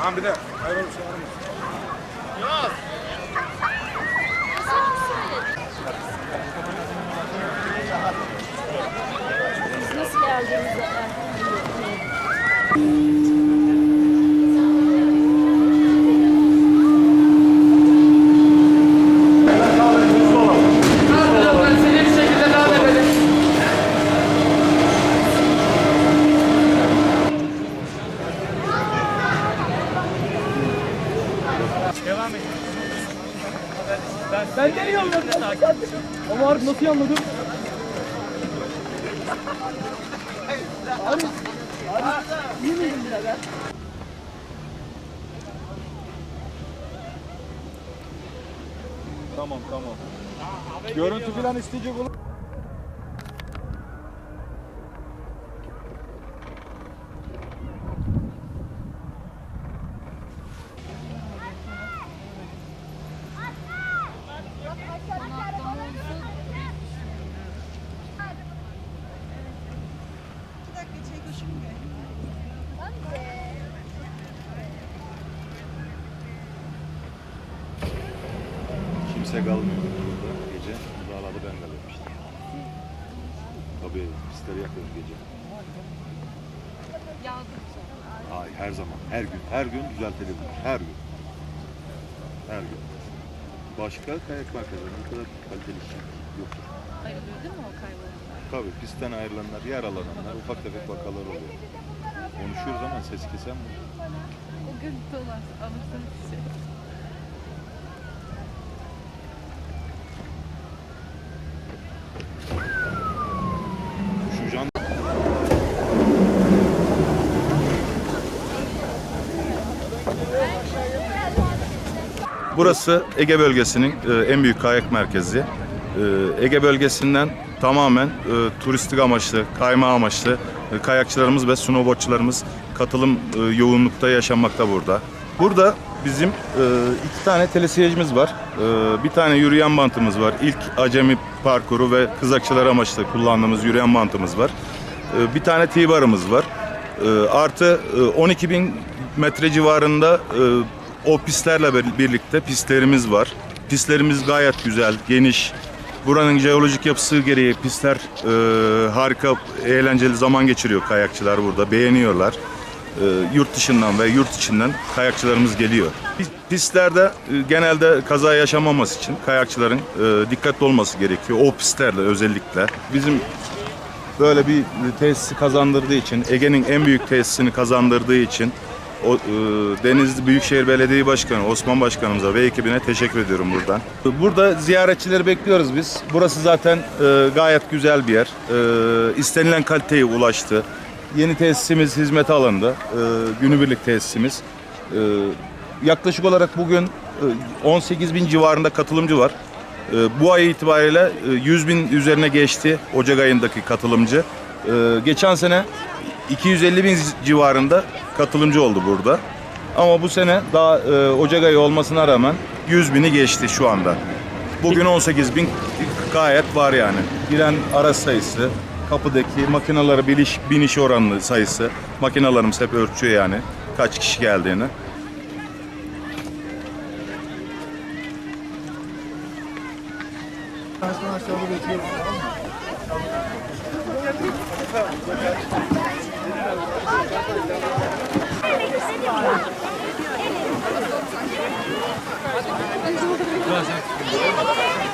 Tamam bir de hayvan çağırma. Biz nasıl geldiğimizi Ben de niye anladım? Ama harbi nasıl anladım? Abi, abi, iyi miydin birader? Tamam tamam. Görüntü falan isteyecek olur. İki dakika çekişim mi? Kimse kalmıyor burada gece. Dağlarda ben işte. Tabii pisleri yakıyoruz gece. Hayır her zaman, her gün, her gün düzeltilir. Her gün. Her gün. Başka kayak merkezlerinde bu kadar kaliteli iş yoktur. Ayrılıyor değil mi o kaybolanlar? Tabii pistten ayrılanlar, yaralananlar, ufak tefek vakalar oluyor. Konuşuyoruz ama ses kesen bu. O görüntü olan alırsanız bir şey. Şu jan Burası Ege bölgesinin e, en büyük kayak merkezi. E, Ege bölgesinden tamamen e, turistik amaçlı, kayma amaçlı kayakçılarımız ve snowboardçılarımız katılım e, yoğunlukta yaşanmakta burada. Burada bizim iki tane telesiyecimiz var. Bir tane yürüyen bantımız var. İlk acemi parkuru ve kızakçılar amaçlı kullandığımız yürüyen bantımız var. Bir tane T-barımız var. Artı e, 12 bin metre civarında o pistlerle bir- birlikte pistlerimiz var. Pistlerimiz gayet güzel, geniş. Buranın jeolojik yapısı gereği pistler e, harika, eğlenceli zaman geçiriyor kayakçılar burada. Beğeniyorlar. E, yurt dışından ve yurt içinden kayakçılarımız geliyor. Pis- Pistlerde e, genelde kaza yaşamaması için kayakçıların e, dikkatli olması gerekiyor. O pistlerde özellikle. Bizim böyle bir tesisi kazandırdığı için, Ege'nin en büyük tesisini kazandırdığı için o, e, Denizli Büyükşehir Belediye Başkanı Osman Başkanımıza ve ekibine teşekkür ediyorum buradan. Burada ziyaretçileri bekliyoruz biz. Burası zaten e, gayet güzel bir yer. E, istenilen kaliteye ulaştı. Yeni tesisimiz hizmete alındı. E, günübirlik tesisimiz. E, yaklaşık olarak bugün e, 18 bin civarında katılımcı var. Ee, Bu ay itibariyle e, 100 bin üzerine geçti Ocak ayındaki katılımcı. Ee, Geçen sene 250 bin civarında katılımcı oldu burada. Ama bu sene daha e, Ocak ayı olmasına rağmen 100 bini geçti şu anda. Bugün 18 bin gayet var yani. Giren araç sayısı, kapıdaki makinalara biniş, biniş oranlı sayısı. Makinalarımız hep ölçüyor yani kaç kişi geldiğini. Ben sana. Gracias.